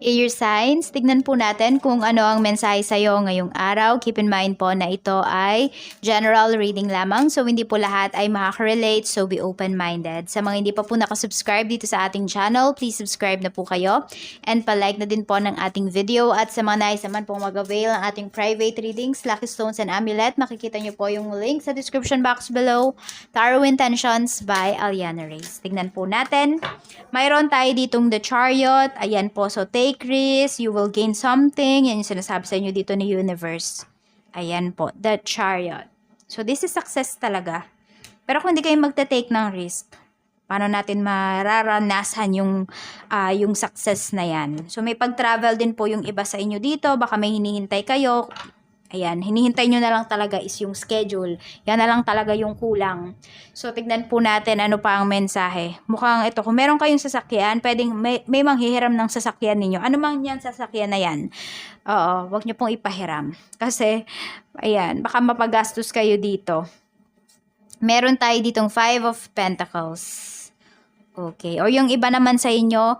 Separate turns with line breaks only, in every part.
Air signs, tignan po natin kung ano ang mensahe sa'yo ngayong araw. Keep in mind po na ito ay general reading lamang. So, hindi po lahat ay makaka-relate. So, be open-minded. Sa mga hindi pa po nakasubscribe dito sa ating channel, please subscribe na po kayo. And palike na din po ng ating video. At sa mga nais naman pong mag-avail ng ating private readings, Lucky Stones and Amulet, makikita nyo po yung link sa description box below. Tarot Intentions by Aliana Reyes. Tignan po natin. Mayroon tayo ditong The Chariot. Ayan po. So, take risk. You will gain something. Yan yung sinasabi sa inyo dito ni Universe. Ayan po. The Chariot. So, this is success talaga. Pero kung hindi kayo magte-take ng risk, paano natin mararanasan yung, ah, yung success na yan? So, may pag-travel din po yung iba sa inyo dito. Baka may hinihintay kayo. Ayan, hinihintay nyo na lang talaga is yung schedule. Yan na lang talaga yung kulang. So, tignan po natin ano pa ang mensahe. Mukhang ito, kung meron kayong sasakyan, pwedeng may, may manghihiram ng sasakyan ninyo. Ano mang yan sasakyan na yan? Oo, wag nyo pong ipahiram. Kasi, ayan, baka mapagastos kayo dito. Meron tayo ditong Five of Pentacles. Okay. O yung iba naman sa inyo,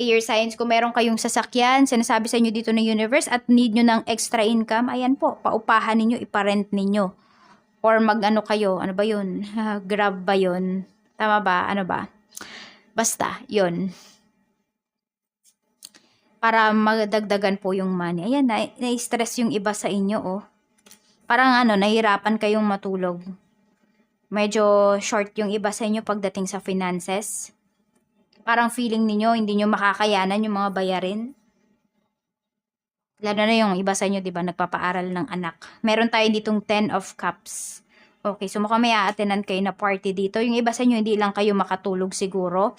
air signs, kung meron kayong sasakyan, sinasabi sa inyo dito ng universe at need nyo ng extra income, ayan po, paupahan ninyo, iparent ninyo. Or mag-ano kayo, ano ba yun? Grab ba yun? Tama ba? Ano ba? Basta, yun. Para magdagdagan po yung money. Ayan, na, na-stress yung iba sa inyo, oh. Parang ano, nahirapan kayong matulog. Medyo short yung iba sa inyo pagdating sa finances parang feeling ninyo, hindi nyo makakayanan yung mga bayarin. Lalo na yung iba sa inyo, di ba, nagpapaaral ng anak. Meron tayo ditong 10 of cups. Okay, so mukhang may aatenan kayo na party dito. Yung iba sa inyo, hindi lang kayo makatulog siguro.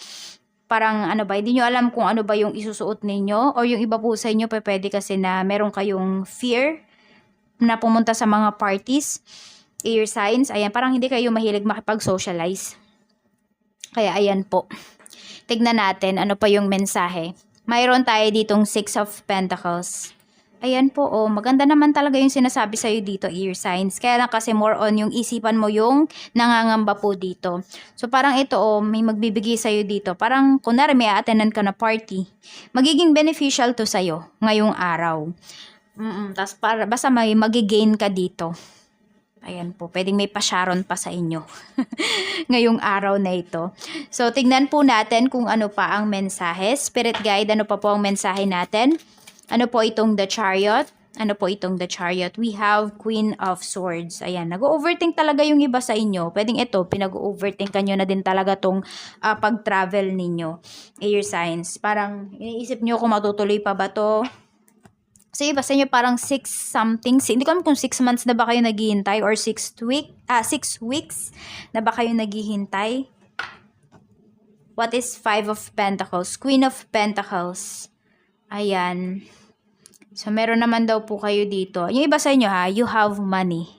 Parang ano ba, hindi nyo alam kung ano ba yung isusuot ninyo. O yung iba po sa inyo, pwede kasi na meron kayong fear na pumunta sa mga parties. Air signs, ayan, parang hindi kayo mahilig makipag-socialize. Kaya ayan po. Tignan natin ano pa yung mensahe. Mayroon tayo ditong Six of Pentacles. Ayan po, oh, maganda naman talaga yung sinasabi sa'yo dito, ear signs. Kaya lang kasi more on yung isipan mo yung nangangamba po dito. So parang ito, oh, may magbibigay sa'yo dito. Parang, kunwari may attenan ka na party. Magiging beneficial to sa'yo ngayong araw. Mm Tapos para, basta may magigain ka dito. Ayan po, pwedeng may pasyaron pa sa inyo ngayong araw na ito. So, tignan po natin kung ano pa ang mensahe. Spirit guide, ano pa po ang mensahe natin? Ano po itong The Chariot? Ano po itong The Chariot? We have Queen of Swords. Ayan, nag-overthink talaga yung iba sa inyo. Pwedeng ito, pinag-overthink nyo na din talaga tong uh, pag-travel ninyo. Air signs. Parang iniisip nyo kung matutuloy pa ba to So, iba sa inyo parang 6 something. Hindi ko alam kung 6 months na ba kayo naghihintay or 6 week, ah, 6 weeks na ba kayo naghihintay. What is 5 of Pentacles? Queen of Pentacles. Ayan. So, meron naman daw po kayo dito. Yung iba sa inyo ha, you have money.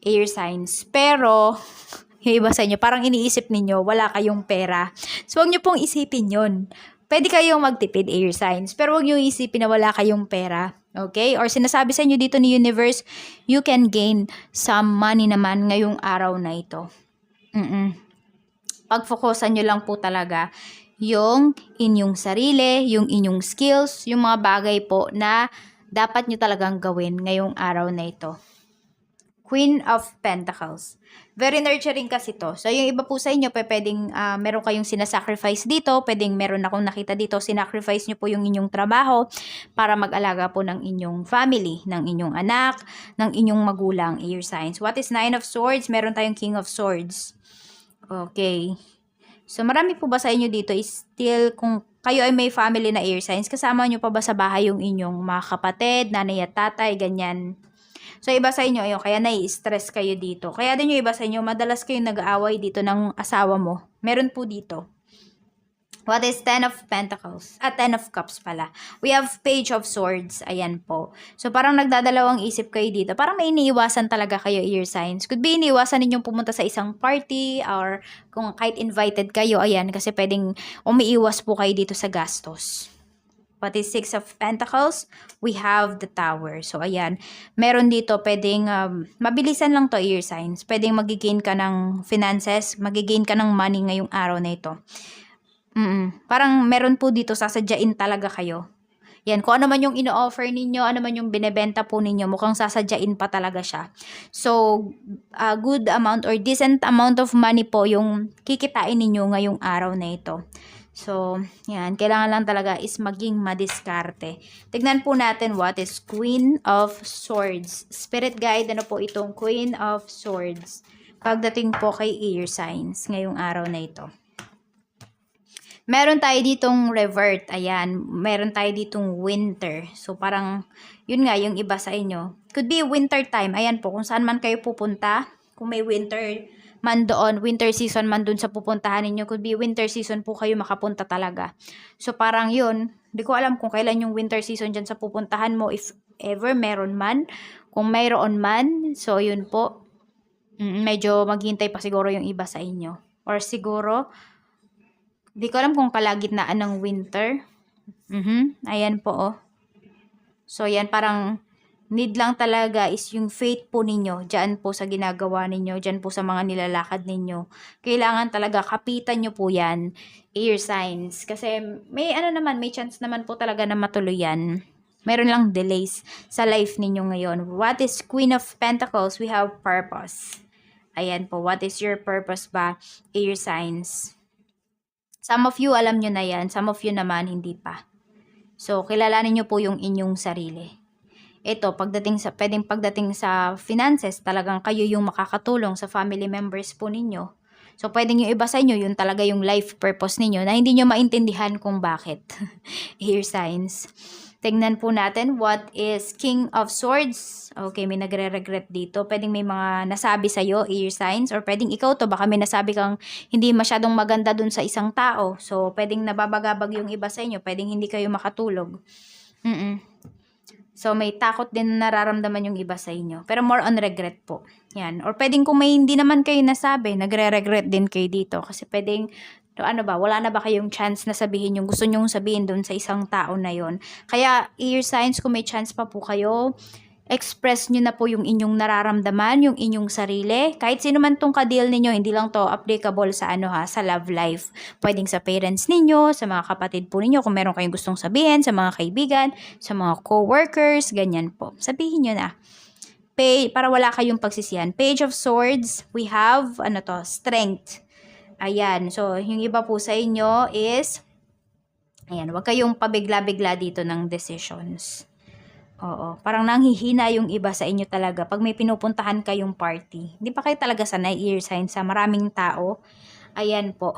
Air signs. Pero, yung iba sa inyo, parang iniisip ninyo, wala kayong pera. So, huwag nyo pong isipin yon Pwede kayong magtipid air signs, pero huwag nyo isipin na wala kayong pera. Okay? Or sinasabi sa inyo dito ni universe, you can gain some money naman ngayong araw na ito. Mm-mm. Pag-focusan nyo lang po talaga yung inyong sarili, yung inyong skills, yung mga bagay po na dapat nyo talagang gawin ngayong araw na ito. Queen of Pentacles. Very nurturing kasi to. So, yung iba po sa inyo, pwedeng uh, meron kayong sinasacrifice dito, pwedeng meron akong nakita dito, sinacrifice nyo po yung inyong trabaho para mag-alaga po ng inyong family, ng inyong anak, ng inyong magulang, air signs. What is Nine of Swords? Meron tayong King of Swords. Okay. So, marami po ba sa inyo dito is still kung kayo ay may family na air signs, kasama nyo pa ba sa bahay yung inyong mga kapatid, nanay at tatay, ganyan? So, iba sa inyo, ayun, kaya nai-stress kayo dito. Kaya din yung iba sa inyo, madalas kayong nag-aaway dito ng asawa mo. Meron po dito. What is 10 of Pentacles? At ah, 10 of Cups pala. We have Page of Swords. Ayan po. So, parang nagdadalawang isip kayo dito. Parang may iniiwasan talaga kayo, ear signs. Could be iniiwasan ninyong pumunta sa isang party or kung kahit invited kayo, ayan, kasi pwedeng umiiwas po kayo dito sa gastos. What is Six of Pentacles? We have the Tower. So, ayan. Meron dito, pwedeng, um, mabilisan lang to ear signs. Pwedeng magigain ka ng finances, magigain ka ng money ngayong araw na ito. Mm, -mm. Parang meron po dito, sasadyain talaga kayo. Yan, kung ano man yung ino-offer ninyo, ano man yung binebenta po ninyo, mukhang sasadyain pa talaga siya. So, a good amount or decent amount of money po yung kikitain ninyo ngayong araw na ito. So, yan. Kailangan lang talaga is maging madiskarte. Tignan po natin what is Queen of Swords. Spirit guide, ano po itong Queen of Swords. Pagdating po kay air signs ngayong araw na ito. Meron tayo ditong revert. Ayan. Meron tayo ditong winter. So, parang, yun nga, yung iba sa inyo. Could be winter time. Ayan po, kung saan man kayo pupunta. Kung may winter man doon, winter season man doon sa pupuntahan ninyo. Could be winter season po kayo makapunta talaga. So, parang yun. Hindi ko alam kung kailan yung winter season dyan sa pupuntahan mo. If ever meron man. Kung mayroon man. So, yun po. Mm, medyo maghintay pa siguro yung iba sa inyo. Or siguro, di ko alam kung kalagitnaan ng winter. Mhm. Ayan po, oh. So, yan, parang need lang talaga is yung faith po ninyo. Diyan po sa ginagawa ninyo. Diyan po sa mga nilalakad ninyo. Kailangan talaga kapitan nyo po yan. Air signs. Kasi may ano naman, may chance naman po talaga na matuloy yan. Meron lang delays sa life ninyo ngayon. What is Queen of Pentacles? We have purpose. Ayan po. What is your purpose ba? Air signs. Some of you, alam nyo na yan. Some of you naman, hindi pa. So, kilalanin nyo po yung inyong sarili. Ito, pagdating sa, pwedeng pagdating sa finances, talagang kayo yung makakatulong sa family members po ninyo. So, pwedeng yung iba sa inyo, yun talaga yung life purpose ninyo na hindi nyo maintindihan kung bakit. Here signs. Tingnan po natin what is King of Swords. Okay, may nagre-regret dito. Pwedeng may mga nasabi sa'yo, ear signs, or pwedeng ikaw to, baka may nasabi kang hindi masyadong maganda dun sa isang tao. So, pwedeng nababagabag yung iba sa inyo. Pwedeng hindi kayo makatulog. Mm-mm. So, may takot din na nararamdaman yung iba sa inyo. Pero more on regret po. Yan. Or pwedeng kung may hindi naman kayo nasabi, nagre-regret din kayo dito. Kasi pwedeng, to ano ba, wala na ba kayong chance na sabihin yung gusto nyong sabihin doon sa isang tao na yon Kaya, ear signs, kung may chance pa po kayo, express nyo na po yung inyong nararamdaman, yung inyong sarili. Kahit sino man tong kadil ninyo, hindi lang to applicable sa ano ha, sa love life. Pwedeng sa parents ninyo, sa mga kapatid po ninyo, kung meron kayong gustong sabihin, sa mga kaibigan, sa mga co-workers, ganyan po. Sabihin nyo na. Pay, para wala kayong pagsisihan. Page of Swords, we have, ano to, strength. Ayan, so yung iba po sa inyo is, ayan, wag kayong pabigla-bigla dito ng decisions. Oo, parang nanghihina yung iba sa inyo talaga pag may pinupuntahan kayong party. Hindi pa kayo talaga sanay ear sign sa maraming tao. Ayan po.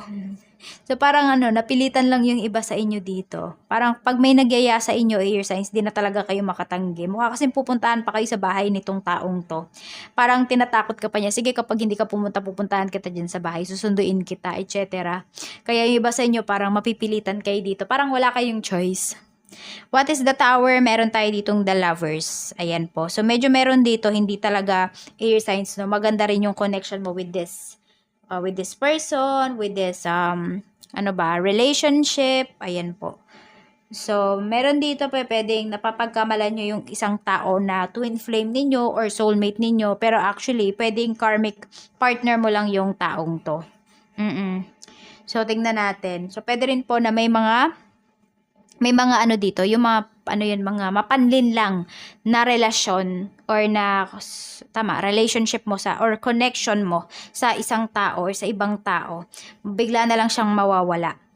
So parang ano, napilitan lang yung iba sa inyo dito. Parang pag may nagyaya sa inyo ear signs, di na talaga kayo makatanggi. Mukha kasi pupuntahan pa kayo sa bahay nitong taong to. Parang tinatakot ka pa niya. Sige, kapag hindi ka pumunta, pupuntahan kita dyan sa bahay. Susunduin kita, etc. Kaya yung iba sa inyo, parang mapipilitan kayo dito. Parang wala kayong choice. What is the tower? Meron tayo ditong the lovers. Ayan po. So, medyo meron dito, hindi talaga air signs, no? Maganda rin yung connection mo with this, uh, with this person, with this, um, ano ba, relationship. Ayan po. So, meron dito pa pwedeng napapagkamalan nyo yung isang tao na twin flame ninyo or soulmate ninyo. Pero actually, pwedeng karmic partner mo lang yung taong to. Mm-mm. So, tingnan natin. So, pwede rin po na may mga may mga ano dito, yung mga ano yun, mga mapanlin lang na relasyon or na tama, relationship mo sa or connection mo sa isang tao or sa ibang tao. Bigla na lang siyang mawawala.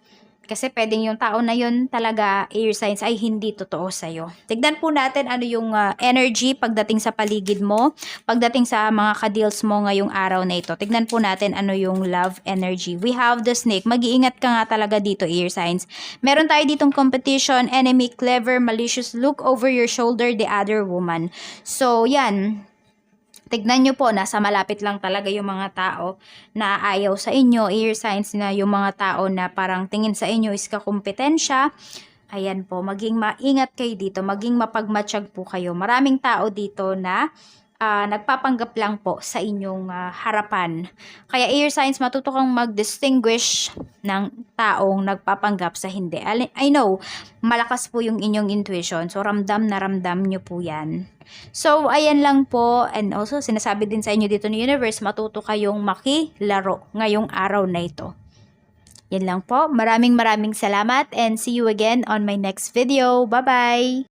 Kasi pwedeng yung tao na yun talaga, air signs, ay hindi totoo sa'yo. Tignan po natin ano yung uh, energy pagdating sa paligid mo, pagdating sa mga ka-deals mo ngayong araw na ito. Tignan po natin ano yung love energy. We have the snake. Mag-iingat ka nga talaga dito, air signs. Meron tayo ditong competition, enemy, clever, malicious, look over your shoulder, the other woman. So, yan tignan nyo po, nasa malapit lang talaga yung mga tao na ayaw sa inyo, ear signs na yung mga tao na parang tingin sa inyo is kakumpetensya. Ayan po, maging maingat kayo dito, maging mapagmatsyag po kayo. Maraming tao dito na uh, nagpapanggap lang po sa inyong uh, harapan. Kaya air signs, matuto kang mag-distinguish ng taong nagpapanggap sa hindi. I know, malakas po yung inyong intuition. So, ramdam na ramdam nyo po yan. So, ayan lang po. And also, sinasabi din sa inyo dito ni Universe, matuto kayong makilaro ngayong araw na ito. Yan lang po. Maraming maraming salamat and see you again on my next video. Bye-bye!